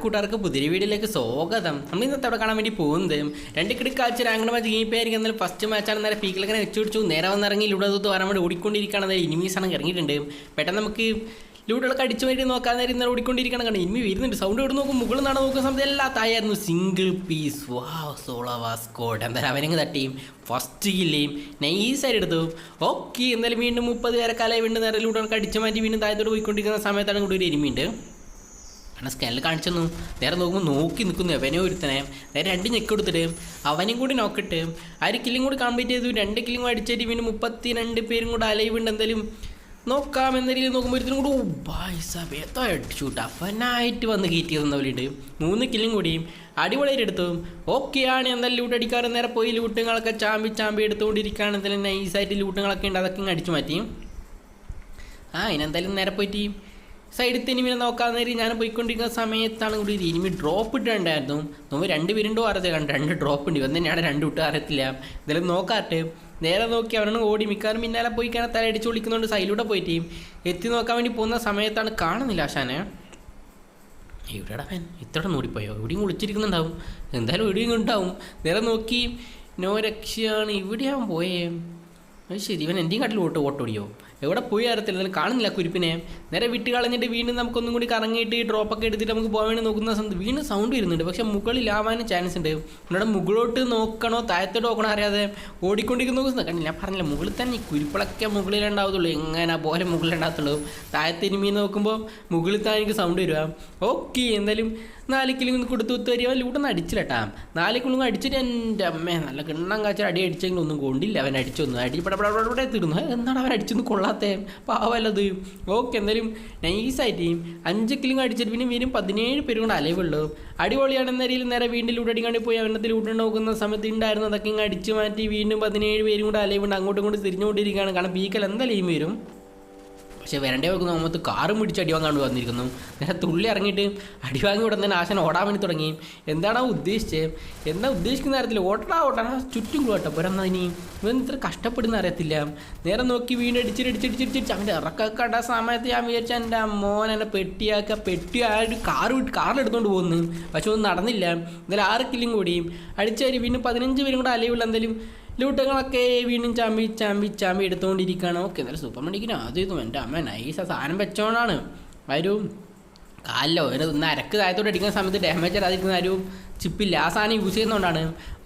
കൂട്ടുകാർക്ക് പുതിയ വീഡിയോയിലേക്ക് സ്വാഗതം. നമ്മൾ ഇന്നത്തെ അവിടെ കാണാൻ വേണ്ടി പോകുന്നത് രണ്ട് കിടക്ക് കാഴ്ച രാങ്ങണ മാച്ച് ഗെയിം എന്നാൽ ഫസ്റ്റ് മാച്ചാണ് നേരെ പീക്കിലൊക്കെ വെച്ചുപിടിച്ചു നേരെ വന്നിറങ്ങി ലൂടെ തൂത്ത് വരാൻ വേണ്ടി ഓടിക്കൊണ്ടിരിക്കുകയാണ്. നേരെ ഇനിമീസ് ആണ് ഇറങ്ങിയിട്ടുണ്ട്. പെട്ടെന്ന് നമുക്ക് ലൂഡുകളൊക്കെ അടിച്ചു വേണ്ടി നോക്കാൻ നേരം ഇന്നലെ ഓടിക്കൊണ്ടിരിക്കണം കാരണം ഇനിമി വരുന്നുണ്ട്. സൗണ്ട് ഇവിടെ നോക്കും. മുകളിൽ നിന്നാണ് നോക്കുന്ന സമയത്ത് എല്ലാ തായായിരുന്നു സിംഗിൾ പീസ് വാ സോളവാ സ്കോഡ് എന്തായാലും അവനങ്ങ് തട്ടിയും ഫസ്റ്റ് കില്ലേയും നൈസായിട്ട് എടുത്തു. ഓക്കെ എന്തായാലും വീണ്ടും മുപ്പത് പേരെ കാലം വീണ്ടും നേരെ ലൂഡുകൾക്ക് അടിച്ചു മാറ്റി വീണ്ടും തായത്തോട് പോയിക്കൊണ്ടിരിക്കുന്ന സമയത്താണ് കൂടി ഒരു എരുമിയുണ്ട് കാരണം സ്കാനിൽ കാണിച്ചെന്നു. നേരെ നോക്കുമ്പോൾ നോക്കി നിൽക്കുന്നു അവനെ ഒരുത്തനെ. നേരെ രണ്ട് ഞെക്ക് കൊടുത്തിട്ട് അവനെയും കൂടി നോക്കിട്ട് ആ ഒരു കില്ലും കൂടി കംപ്ലീറ്റ് ചെയ്തു. രണ്ട് കില്ലും അടിച്ചിട്ട് പിന്നെ മുപ്പത്തി രണ്ട് പേരും കൂടെ അലൈവ് ഉണ്ട് എന്തായാലും. നോക്കാം എന്ന രീതിയിൽ നോക്കുമ്പോൾ ഒരുത്തിനും കൂടി ഓ ബായ് സാബ് എത്തോ അടിച്ചു അവനായിട്ട് വന്ന് കയറ്റി തന്നവരുണ്ട് മൂന്ന് കില്ലും കൂടിയും അടിപൊളിയായിട്ട് എടുത്തു. ഓക്കെയാണ് എന്തായാലും ലൂട്ട് അടിക്കാറ്. നേരെ പോയി ലൂട്ടുകളൊക്കെ ചാമ്പി ചാമ്പി എടുത്തുകൊണ്ടിരിക്കുകയാണ്. എന്തായാലും നൈസായിട്ട് ലൂട്ടുകളൊക്കെ ഉണ്ട്. അതൊക്കെ അടിച്ചു മാറ്റി. ആ അതിനെന്തായാലും നേരെ പോയിട്ട് സൈഡിൽ ഇനിമിനെ നോക്കാൻ നേരം ഞാൻ പോയിക്കൊണ്ടിരിക്കുന്ന സമയത്താണ് കൂടി ഒരു ഇനിമി ഡ്രോപ്പ് ഇട്ടുണ്ടായിരുന്നു നമ്മൾ രണ്ട് പേരുണ്ടോ അറിയത്തില്ല. കണ്ട് രണ്ട് ഡ്രോപ്പ് ഉണ്ട്. ഇവൻ തന്നെയാണ് രണ്ട് വിട്ട് അറിയത്തില്ല. എന്തായാലും നോക്കാട്ടെ. നേരെ നോക്കി അവനാണ് ഓടി മിക്കാറും പിന്നാലെ പോയി കാണാൻ തല അടിച്ച് വിളിക്കുന്നുണ്ട് സൈഡിലൂടെ പോയിട്ട് എത്തി നോക്കാൻ വേണ്ടി പോകുന്ന സമയത്താണ് കാണുന്നില്ല ആശാനെ. എവിടെടാ അവൻ? ഇത്ര ഓടിപ്പോയോ എവിടെയും കുളിച്ചിരിക്കുന്നുണ്ടാവും. എന്തായാലും എവിടെയും ഉണ്ടാവും നേരെ നോക്കി നോ രക്ഷയാണ്. ഇവിടെയാവും പോയേ? അത് ശരി. ഇവൻ എന്റെയും കാട്ടിൽ ഓട്ടോ ഓട്ടോടിയോ എവിടെ പോയി അറിയത്തില്ല എന്നാലും കാണുന്നില്ല കുരിപ്പിനെ. നേരെ വിട്ട് കളഞ്ഞിട്ട് വീണ്ടും നമുക്കൊന്നും കൂടി കറങ്ങിയിട്ട് ഡ്രോപ്പൊക്കെ എടുത്തിട്ട് നമുക്ക് പോകാൻ വേണ്ടി നോക്കുന്ന സമയത്ത് വീണ്ടും സൗണ്ട് വരുന്നുണ്ട്. പക്ഷേ മുകളിലാവാനും ചാൻസ് ഉണ്ട്. നമ്മുടെ മുകളിലോട്ട് നോക്കണോ? താഴത്തോട്ട് നോക്കണോ അറിയാതെ ഓടിക്കൊണ്ടിരിക്കുന്ന നോക്കുന്ന കണ്ടില്ല? ഞാൻ പറഞ്ഞില്ല മുകളിൽ തന്നെ ഈ കുരിപ്പിളൊക്കെ മുകളിലുണ്ടാവത്തുള്ളൂ എങ്ങനെ പോലെ മുകളിലുണ്ടാകത്തുള്ളൂ താഴത്തിരുമി നോക്കുമ്പോൾ മുകളിൽ തന്നെ എനിക്ക് സൗണ്ട് വരിക ഓക്കെ എന്തായാലും നാല് കിലോ കൊടുത്തു തരിക. ലൂട്ടൊന്നും അടിച്ചില്ലട്ടാ. നാല് കിലോ അടിച്ചിട്ട് എന്റെ അമ്മേ നല്ല കിണ്ണം കാച്ചാൽ അടി അടിച്ചെങ്കിലും ഒന്നും കൊണ്ടില്ല. അവൻ അടിച്ചൊന്നും അടി തീർന്നു. എന്താണ് അവൻ അടിച്ചൊന്നും കൊള്ളാത്തേ? പാവല്ലത്. ഓക്കെ എന്തായാലും നൈസായിട്ട് അഞ്ച് കിലോ അടിച്ചിട്ട് പിന്നെ വീണ്ടും പതിനേഴ് പേരും കൂടെ അലവുള്ളൂ അടിപൊളിയാണ് എന്ന രീതിയിൽ നേരെ വീണ്ടും ലൂട്ടടിക്കാണ്ട് പോയി അവനത്തിൽ ലൂട്ട് നോക്കുന്ന സമയത്ത് ഉണ്ടായിരുന്നു അതൊക്കെ ഇങ്ങ് അടിച്ചു മാറ്റി വീണ്ടും പതിനേഴ് പേരും കൂടെ അലവുണ്ട് അങ്ങോട്ടും ഇങ്ങോട്ടും തിരിഞ്ഞുകൊണ്ടിരിക്കുകയാണ്. കാരണം ബീക്കൽ എന്തായാലും വരും. പക്ഷേ വരണ്ടേ വെക്കുന്ന മുമ്പത്ത് കാറും പിടിച്ച് അടിവാങ്ങാണ്ട് വന്നിരിക്കുന്നു. നേരെ തുള്ളി ഇറങ്ങിയിട്ട് അടിവാങ്ങി ഉടൻ തന്നെ ആശാൻ ഓടാൻ വേണ്ടി തുടങ്ങി. എന്താണ് ഉദ്ദേശിച്ചത് എന്താ ഉദ്ദേശിക്കുന്ന അറിയത്തില്ല ഓട്ടടാ ഓട്ടടാ ചുറ്റും കൂടെ പോരാ ഇനി? ഇവൻ ഇത്ര കഷ്ടപ്പെടുന്ന അറിയത്തില്ല. നേരെ നോക്കി വീണ്ടും അവന്റെ ഇറക്കൊക്കെ കണ്ട സമയത്ത് ഞാൻ വിചാരിച്ച എന്റെ മോൻ എന്നെ പെട്ടിയാക്കുക പെട്ടി ആ ഒരു കാർ വിട്ട് കാറിലെടുത്തോണ്ട് പോകുന്നു. പക്ഷെ ഒന്നും നടന്നില്ല. എന്തായാലും ആറ് കില്ലും കൂടിയും അടിച്ചാൽ പിന്നെ പതിനഞ്ച് പേരും കൂടെ അലയുള്ള എന്തായാലും. ലൂട്ടുകളൊക്കെ വീണ്ടും ചാമ്പി ചാമ്പി ചാമ്പി എടുത്തുകൊണ്ടിരിക്കുകയാണ്. ഓക്കെ നല്ല സൂപ്പർ മണിക്കിന് അത് ഇതും എന്റെ അമ്മ നൈസ് ആ സാധനം വെച്ചോണ്ടാണ്. ആ ഒരു കാലിലോ ഒരു ഒന്ന് അരക്ക് താഴത്തോട്ട് അടിക്കുന്ന സമയത്ത് ഡാമേജ് അല്ലാതിരിക്കുന്ന ആ ഒരു ചിപ്പില്ല. ആ സാധനം യൂസ് ചെയ്യുന്നതുകൊണ്ടാണ്.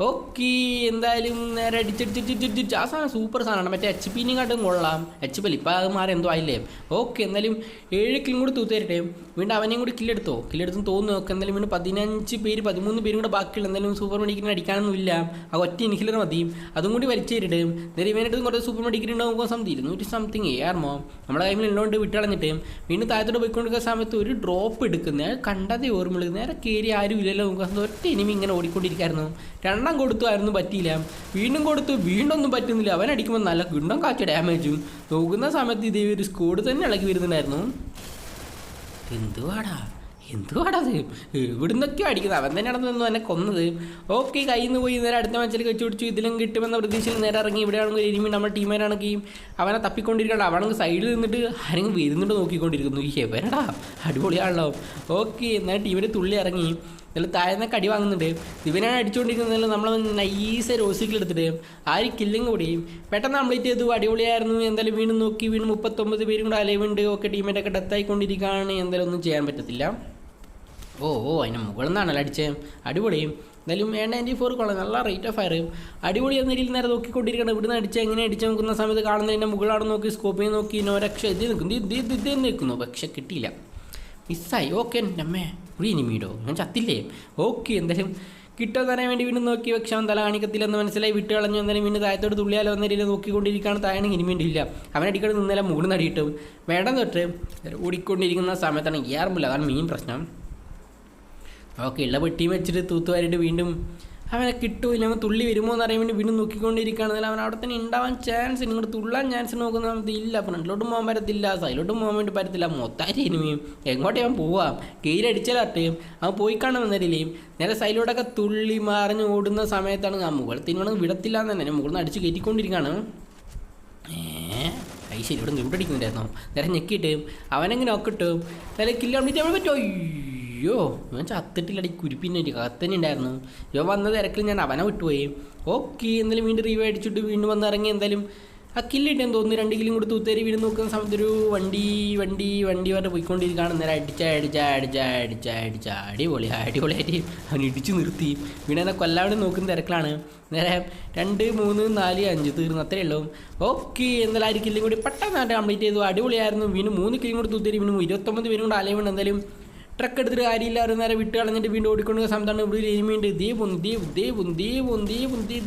ഓക്കെ എന്തായാലും നേരെ അടിച്ചടിച്ചിട്ട് ആ സാധനം സൂപ്പർ സാധനമാണ്. മറ്റേ എച്ച് പിന്നെയും കൊള്ളാം. എച്ച് പി ഇപ്പം അത് മാറി എന്തോ ആയില്ലേ? ഓക്കെ എന്തായാലും ഏഴ് കിലും കൂടി തൂത്തരട്ടെ വീണ്ടും അവനെയും കൂടി കില്ലെടുത്തോ കില്ലെടുത്തു തോന്നുന്നു. നോക്കാം എന്തായാലും വീണ്ടും പതിനഞ്ച് പേര് പതിമൂന്ന് പേരും കൂടെ ബാക്കിയുള്ള. എന്തായാലും സൂപ്പർ മെഡിക്കിന് അടിക്കാനൊന്നുമില്ല. ആ ഒറ്റ ഇൻഹിലർ മതി. അതും കൂടി വലിച്ചേരിട്ട് നേരെ ഇവനായിട്ട് കുറേ സൂപ്പർ മെഡിക്കിന് ഉണ്ടാകുമ്പോൾ സംതി ഇരുന്നൂറ്റി സംതിങ് ഏർമോ നമ്മുടെ കൈമിൽ ഉള്ളതുകൊണ്ട് വിട്ടളഞ്ഞിട്ട് വീണ്ടും താഴത്തോട്ട് പോയിക്കൊണ്ടിരിക്കുന്ന സമയത്ത് ഒരു ഡ്രോപ്പ് എടുക്കുന്നത് കണ്ടതേ ഓർമ്മയുള്ളൂ. നേരെ കയറി ആരും ഇല്ലല്ലോ നമുക്ക് ഒറ്റ ഇനിമി ഇങ്ങനെ ഓടിക്കൊണ്ടിരിക്കായിരുന്നു. രണ്ടാം കൊടുത്തു ആയിരുന്നു പറ്റിയില്ല. വീണ്ടും കൊടുത്തു വീണ്ടും ഒന്നും പറ്റുന്നില്ല. അവൻ അടിക്കുമ്പോൾ നല്ല ഗുണ്ടം കാച്ച ഡാമേജും നോക്കുന്ന സമയത്ത് ഇതേ ഒരു സ്കോഡ് തന്നെ ഇളകി വരുന്നുണ്ടായിരുന്നു. എന്തുവാടാ? എന്തുവാടത് ഇവിടുന്നൊക്കെയോ അടിക്കുന്നത്. അവൻ തന്നെയാണ് നിന്ന് എന്നെ കൊന്നത്. ഓക്കെ കയ്യിൽ നിന്ന് പോയി. നേരെ അടുത്ത മാച്ചിൽ വെച്ച് പിടിച്ചു. ഇതിലും കിട്ടുമെന്ന പ്രതീക്ഷയിൽ നേരെ ഇറങ്ങി. ഇവിടെയാണെങ്കിൽ ഇനിമി നമ്മുടെ ടീമേനാണെങ്കിൽ അവനെ തപ്പിക്കൊണ്ടിരിക്കണം അവനങ്ങ് സൈഡിൽ നിന്നിട്ട് ആരെങ്കിലും വരുന്നുണ്ട് നോക്കിക്കൊണ്ടിരിക്കുന്നു. ഈ എവരടാ അടിപൊളിയാണല്ലോ. ഓക്കെ എന്നാൽ ടീമിന്റെ തുള്ളി ഇറങ്ങി. ഇതിൽ താഴ്ന്നൊക്കെ അടി വാങ്ങുന്നുണ്ട്. ഇവനാണ് അടിച്ചുകൊണ്ടിരിക്കുന്നതിൽ നമ്മൾ നൈസ് റോസിക്കിൽ എടുത്തിട്ട് ആ ഒരു കില്ലും കൂടി. പെട്ടെന്ന് കംപ്ലീറ്റ് ചെയ്തു. അടിപൊളിയായിരുന്നു. എന്തായാലും വീണ്ടും നോക്കി. വീണ്ടും മുപ്പത്തൊമ്പത് പേരും കൂടെ അലവുണ്ട് ഒക്കെ ടീമേറ്റൊക്കെ ഡെത്ത് ആയിക്കൊണ്ടിരിക്കുകയാണ്. എന്തായാലും ഒന്നും ചെയ്യാൻ പറ്റത്തില്ല. ഓ ഓ അതിന് മുകളിൽ നിന്നാണല്ലോ അടിച്ചേ. അടിപൊളി. എന്തായാലും എ നയന്റി ഫോർ കൊള്ളാം. നല്ല റേറ്റ് ഓഫ് ഫയർ അടിപൊളി എന്ന രീതിയിൽ നേരെ നോക്കിക്കൊണ്ടിരിക്കണം ഇവിടുന്ന് അടിച്ച് എങ്ങനെ? അടിച്ച് നോക്കുന്ന സമയത്ത് കാണുന്നതിന്റെ മുകളാണ് നോക്കി സ്കോപ്പിൽ നോക്കി നോ രക്ഷ. ഇത് നിൽക്കുന്നു. ഇത് ഇത് ഇത് നിൽക്കുന്നു. പക്ഷെ കിട്ടിയില്ല. മിസ്സായി. ഓക്കെ എന്റെ അമ്മേ ഒരു ഇനിമീടോ ഞാൻ ചത്തില്ലേ? ഓക്കെ എന്തായാലും കിട്ടാൻ തരാൻ വേണ്ടി വീണ്ടും നോക്കി പക്ഷെ അവൻ തല കാണിക്കത്തില്ലെന്ന് മനസ്സിലായി. വിട്ട് കളഞ്ഞു. എന്തായാലും വീണ്ടും താഴത്തോട് തുള്ളിയാലോ എന്ന രീതിയിൽ നോക്കിക്കൊണ്ടിരിക്കുകയാണ് താഴെ ഇനിമീണ്ടില്ല അവൻ അടിക്കടി നിന്നല്ല മുകളിൽ നിന്ന് വേണം തൊട്ട് ഓടിക്കൊണ്ടിരിക്കുന്ന സമയത്താണ് ഏറുമില്ല അതാണ് മെയിൻ പ്രശ്നം. ഓക്കെ ഉള്ള പെട്ടിയും വെച്ചിട്ട് തൂത്തുവാരിട്ട് വീണ്ടും അവനെ കിട്ടൂല അവൻ തുള്ളി വരുമോ എന്ന് അറിയാൻ വേണ്ടി വീണ്ടും നോക്കിക്കൊണ്ടിരിക്കുകയാണെങ്കിൽ അവൻ അവിടെ തന്നെ ഉണ്ടാവാൻ ചാൻസ് ഇങ്ങോട്ട് തുള്ളാൻ ചാൻസ് നോക്കുന്ന ഇല്ല. ഫ്രണ്ടിലോട്ടും പോകാൻ പറ്റത്തില്ല സൈഡിലോട്ടും പോകാൻ വേണ്ടി പറ്റത്തില്ല. മൊത്താരി ഇനിമയും എങ്ങോട്ടേ അവൻ പോവാം? കീഴടിച്ചാലട്ടയും അവൻ പോയി കാണുമെന്നറിയില്ലേ നേരെ സൈഡിലോട്ടൊക്കെ തുള്ളി മറിഞ്ഞ് ഓടുന്ന സമയത്താണ് ആ മുകളിൽ തിരുവണം വിടത്തില്ല എന്ന് തന്നെ. മുകളിൽ നിന്ന് അടിച്ച് കയറ്റിക്കൊണ്ടിരിക്കുകയാണ്. ഏ ഐ ശരി ഇവിടെ നിന്ന് ഇവിടെ അടിക്കുന്നുണ്ടായിരുന്നു നേരെ ഞെക്കിയിട്ട് അവനെങ്ങനെ നോക്കിട്ട് നേരെ കില്ല് കംപ്ലീറ്റ് ചെയ്യാൻ പറ്റുമോ? അയ്യോ ഞാൻ ചത്തിട്ടില്ലടി കുരിപ്പിന്നെ കത്തന്നെ ഉണ്ടായിരുന്നു. ഇവ വന്ന തിരക്കിൽ ഞാൻ അവനെ വിട്ടുപോയി. ഓക്കെ എന്തായാലും വീണ്ടും റീവ് അടിച്ചിട്ട് വീണ്ടും വന്നിറങ്ങി എന്തായാലും ആ കില്ലിട്ടേ തോന്നുന്നു രണ്ട് കിലും കൂടി തൂത്തേരി വീട് നോക്കുന്ന സമയത്ത് ഒരു വണ്ടി വണ്ടി വണ്ടി പറഞ്ഞ് പോയിക്കൊണ്ടിരിക്കുകയാണ്. നേരെ അടിച്ച അടിച്ച അടിച്ച അടിച്ച അടിച്ച അടിപൊളി അടിപൊളിയായിട്ട് അവൻ ഇടിച്ചു നിർത്തി. പിന്നെ എന്നെ കൊല്ലാവിടെ നോക്കുന്ന തിരക്കിലാണ്. നേരെ രണ്ട് മൂന്ന് നാല് അഞ്ച് തീർന്നു. അത്രയേ ഉള്ളൂ. ഓക്കെ എന്നാലും ആ കില്ലും കൂടി പെട്ടെന്നായിട്ട് കംപ്ലീറ്റ് ചെയ്തു. അടിപൊളിയായിരുന്നു. വീണ്ടും മൂന്ന് കിലും കൂടി തൂത്തേരി വീണ്ടും ഇരുപത്തൊമ്പത് പേരും കൂടെ അലയുണ്ട് എന്തായാലും ട്രക്ക് എടുത്തിട്ട് കാര്യമില്ല ഒരു നേരെ വിട്ട് കളഞ്ഞിട്ട് വീണ്ടും ഓടിക്കൊണ്ട് സമയത്താണ് ഇവിടെ ഒരു എനിമിയുണ്ട് ദീ പുന്തി ദീ പുന്തി പുന്തി പുന്തി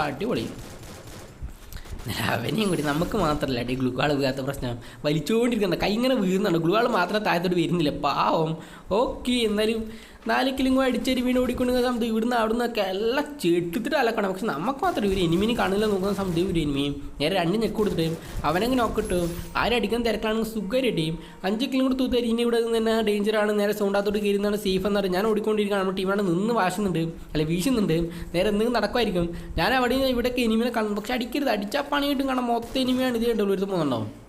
അടിപൊളി അവനെയും കൂടി നമുക്ക് മാത്രമല്ല അടി ഗ്ലുക്കാൾ വീഴാത്ത പ്രശ്നം വലിച്ചുകൊണ്ടിരിക്കുന്ന കൈ ഇങ്ങനെ വീഴുന്നുണ്ട് ഗ്ലുക്കാൾ മാത്രം താഴത്തോട്ട് വരുന്നില്ല പാവം ഓക്കെ എന്നാലും നാല് കിലിങ്ങോ അടിച്ചേരി വീണ് ഓടിക്കൊണ്ടിരുന്ന സമയത്ത് ഇവിടുന്ന് അവിടുന്ന് ഒക്കെ എല്ലാം ചെട്ടിത്തിട്ട് അലക്കണം. പക്ഷെ നമുക്ക് മാത്രം ഒരു എനിമിനെ കാണില്ല നോക്കുന്ന സമയത്ത് ഒരു എനിമിയും നേരെ രണ്ട് ഞെക്ക് കൊടുത്തിട്ട് അവനെങ്ങനെ നോക്കിട്ട് ആരടിക്കുന്ന തിരക്കാണെങ്കിൽ സുഖമായിട്ടേയും അഞ്ച് കിലും കൂടി തൂത്തേരി ഇനി ഇവിടെ നിന്ന് തന്നെ ആണ്. നേരെ സൗണ്ടാത്തോട്ട് കയറുന്നതാണ് സേഫ് എന്ന് പറഞ്ഞാൽ ഞാൻ ഓടിക്കൊണ്ടിരിക്കുകയാണ്. നമ്മുടെ ടീം അവിടെ നിന്ന് വാശുന്നുണ്ട്. അല്ല വീശുന്നുണ്ട്. നേരെ എന്തെങ്കിലും നടക്കുമായിരിക്കും. ഞാൻ അവിടെ ഇവിടെയൊക്കെ എനിമിനെ കാണും. പക്ഷെ അടിക്കരുത്. അടിച്ചാൽ പണിയിട്ടും. കാണാം മൊത്തം എനിമിയാണ് ഇത് കണ്ടുള്ളൂ. ഒരു പോകുന്നുണ്ടാവും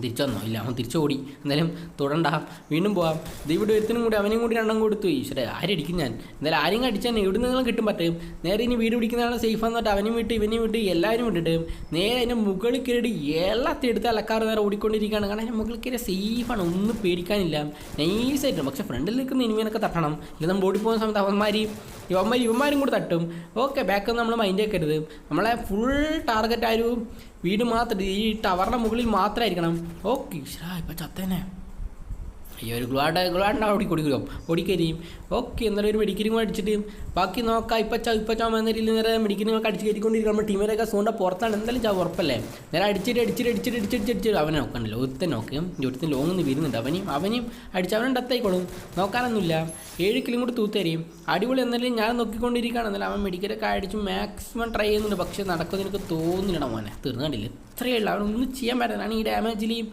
തിരിച്ചു വന്നോ ഇല്ല അവൻ തിരിച്ചു ഓടി എന്തായാലും തുടണ്ട. വീണ്ടും പോവാം. ഇവിടെ ഒരുത്തിനും കൂടി അവനും കൂടി രണ്ടും കൊടുത്തു. ഈശ്വര ആരടിക്കും ഞാൻ? എന്തായാലും ആരെയും അടിച്ചാൽ എവിടെ നിന്നെങ്കിലും കിട്ടും പറ്റും നേരെ ഇനി വീട് പിടിക്കുന്നതാണ് സേഫ് പറഞ്ഞാൽ അവനും വിട്ട് ഇവനും വിട്ട് എല്ലാവരും വിട്ടിട്ട് നേരെ അതിന്റെ മുകളിൽ കയറി എല്ലാത്തി എടുത്ത് അലക്കാറ് നേരെ ഓടിക്കൊണ്ടിരിക്കുകയാണ്. കാരണം അതിന്റെ മുകളിൽ കയറി സേഫാണ് ഒന്നും പേടിക്കാനില്ല. നൈസായിട്ട് പക്ഷേ ഫ്രണ്ടിൽ നിൽക്കുന്ന ഇനിമീനൊക്കെ തട്ടണം. ഇല്ല നമ്മൾ ഓടിപ്പോകുന്ന സമയത്ത് അവന്മാർ ഇവന്മാർ ഇവന്മാരും കൂടി തട്ടും. ഓക്കെ ബാക്ക് നമ്മൾ മൈൻഡ് ആക്കരുത് നമ്മളെ ഫുൾ ടാർഗറ്റ് ആ ഒരു വീട് മാത്രം ഈ ടവറിന്റെ മുകളിൽ മാത്രമായിരിക്കണം. ഓക്കെ ഇപ്പം ചത്തേനെ. അയ്യോ ഒരു ഗ്ലാഡ് ഗ്ലാഡിന്റെ ഓടി കൊടുക്കും ഓടിക്കരിയും. ഓക്കെ എന്നാലും ഒരു മെഡിക്കലും കൂടെ അടിച്ചിട്ട്. ബാക്കി നോക്കാം ഇപ്പം ചാ ഇപ്പം ചാ എന്ന രീതിയിൽ നേരെ മെഡിക്കലുകളൊക്കെ അടിച്ച് കയറ്റിക്കൊണ്ടിരിക്കും നമ്മുടെ ടീമിലൊക്കെ സോണിന്റെ പുറത്താണ്. എന്തായാലും ചാ ഉറപ്പല്ലേ? നേരെ അടിച്ചിട്ട് അടിച്ചിട്ട് അടിച്ചിട്ട് അടിച്ചിട്ട് അടിച്ചിട്ട് അവനെ നോക്കണ്ടല്ലോ. ഒരുത്തൻ നോക്കും ഒരുത്തൻ ലോങ് നിന്ന് വരുന്നുണ്ട് അവനെയും അവനെയും അടിച്ച് അവനും ഡത്തായിക്കോളും. നോക്കാനൊന്നുമില്ല. ഏഴ് കിലും കൂടി തൂത്തരിയും. അടിപൊളി എന്നാലും ഞാൻ നോക്കിക്കൊണ്ടിരിക്കുകയാണ്. എന്നാലും അവൻ മെഡിക്കലൊക്കെ അടിച്ച് മാക്സിമം ട്രൈ ചെയ്യുന്നുണ്ട്. പക്ഷേ നടക്കുമെന്ന് തോന്നുന്നില്ല മോനെ. തീർന്നു കണ്ടില്ല? ഇത്രയേ ഉള്ളൂ. അവനൊന്നും ചെയ്യാൻ പറ്റാനാണ് ഈ ഡാമേജിൽ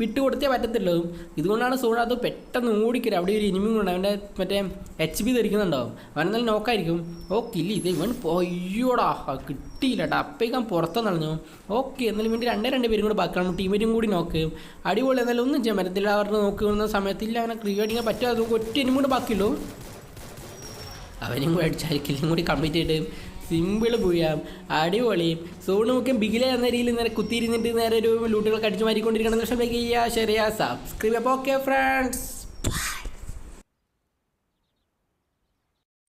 വിട്ട് കൊടുത്തേ പറ്റത്തുള്ളൂ ഇതുകൊണ്ടാണ് സോൺ അത് പെട്ടെന്ന് ഓടിക്കരുത് അവിടെ ഒരു ഇനിമിയും ഉണ്ട്. അവന്റെ മറ്റേ എച്ച് പി ധരിക്കുന്നുണ്ടാവും. അവൻ എന്നാലും നോക്കായിരിക്കും ഓക്കെ ഇല്ല ഇത് ഇവൻ പോയ്യോടാ കിട്ടിയില്ല കേട്ടോ അപ്പേക്കാൻ പുറത്തു നടന്നു ഓക്കെ എന്നാലും വേണ്ടി രണ്ടേ രണ്ട് പേരും കൂടി ബാക്കിയാണ് ടീമേറ്റും കൂടി നോക്ക്. അടിപൊളി എന്നാലും ഒന്നും ചെയ്യാൻ പറ്റത്തില്ല. അവരുടെ നോക്കുന്ന സമയത്തില്ല. അവനെ ചെയ്യാൻ പറ്റുമോ അത് ഒറ്റ ഇനിയും കൂടി ബാക്കിയുള്ളൂ. അവനും കൂടി അടിച്ചായിരിക്കും കൂടി കംപ്ലീറ്റ് ചെയ്തിട്ട് സിമ്പിൾ പോയാം അടിപൊളി സോണ് നോക്കിയാൽ ബിഗിലെ എന്ന രീതിയിൽ നേരെ കുത്തിയിരുന്നിട്ട് നേരെ ഒരു ലൂട്ടുകൾ അടിച്ചു മാറിക്കൊണ്ടിരിക്കണം എന്ന് ചെയ്യുക ശരിയാ സബ്സ്ക്രൈബ് അപ്പോൾ ഓക്കെ ഫ്രണ്ട്സ്